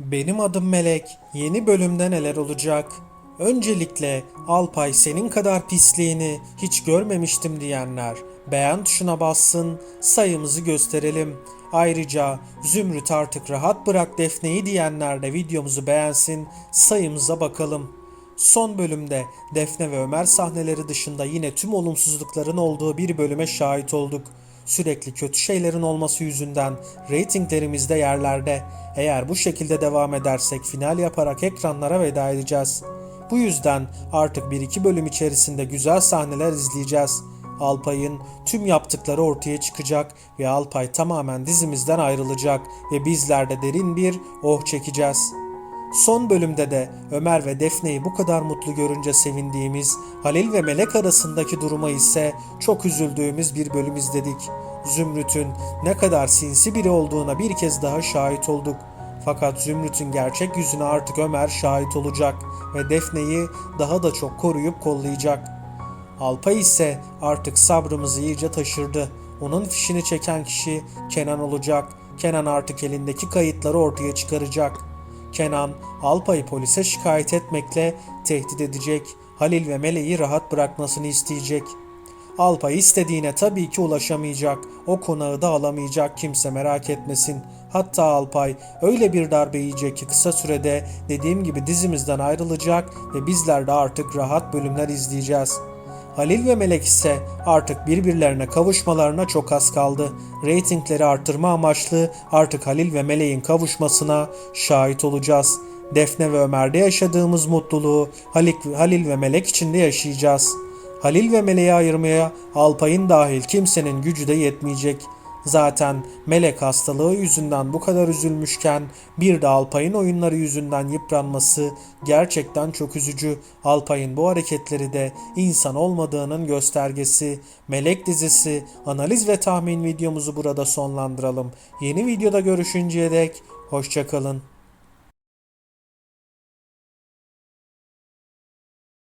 Benim adım Melek. Yeni bölümde neler olacak? Öncelikle Alpay senin kadar pisliğini hiç görmemiştim diyenler beğen tuşuna bassın, sayımızı gösterelim. Ayrıca Zümrüt artık rahat bırak Defne'yi diyenler de videomuzu beğensin, sayımıza bakalım. Son bölümde Defne ve Ömer sahneleri dışında yine tüm olumsuzlukların olduğu bir bölüme şahit olduk. Sürekli kötü şeylerin olması yüzünden reytinglerimiz de yerlerde. Eğer bu şekilde devam edersek final yaparak ekranlara veda edeceğiz. Bu yüzden artık bir iki bölüm içerisinde güzel sahneler izleyeceğiz. Alpay'ın tüm yaptıkları ortaya çıkacak ve Alpay tamamen dizimizden ayrılacak ve bizler de derin bir oh çekeceğiz. Son bölümde de Ömer ve Defne'yi bu kadar mutlu görünce sevindiğimiz, Halil ve Melek arasındaki duruma ise çok üzüldüğümüz bir bölüm izledik. Zümrüt'ün ne kadar sinsi biri olduğuna bir kez daha şahit olduk. Fakat Zümrüt'ün gerçek yüzüne artık Ömer şahit olacak ve Defne'yi daha da çok koruyup kollayacak. Alpay ise artık sabrımızı iyice taşırdı. Onun fişini çeken kişi Kenan olacak. Kenan artık elindeki kayıtları ortaya çıkaracak. Kenan, Alpay'ı polise şikayet etmekle tehdit edecek. Halil ve Meleği rahat bırakmasını isteyecek. Alpay istediğine tabii ki ulaşamayacak. O konağı da alamayacak kimse merak etmesin. Hatta Alpay öyle bir darbe yiyecek ki kısa sürede dediğim gibi dizimizden ayrılacak ve bizler de artık rahat bölümler izleyeceğiz. Halil ve Melek ise artık birbirlerine kavuşmalarına çok az kaldı. Reytingleri artırma amaçlı artık Halil ve Melek'in kavuşmasına şahit olacağız. Defne ve Ömer'de yaşadığımız mutluluğu Halil ve Melek içinde yaşayacağız. Halil ve Melek'i ayırmaya Alpay'ın dahil kimsenin gücü de yetmeyecek. Zaten Melek hastalığı yüzünden bu kadar üzülmüşken bir de Alpay'ın oyunları yüzünden yıpranması gerçekten çok üzücü. Alpay'ın bu hareketleri de insan olmadığının göstergesi. Melek dizisi analiz ve tahmin videomuzu burada sonlandıralım. Yeni videoda görüşünceye dek hoşçakalın.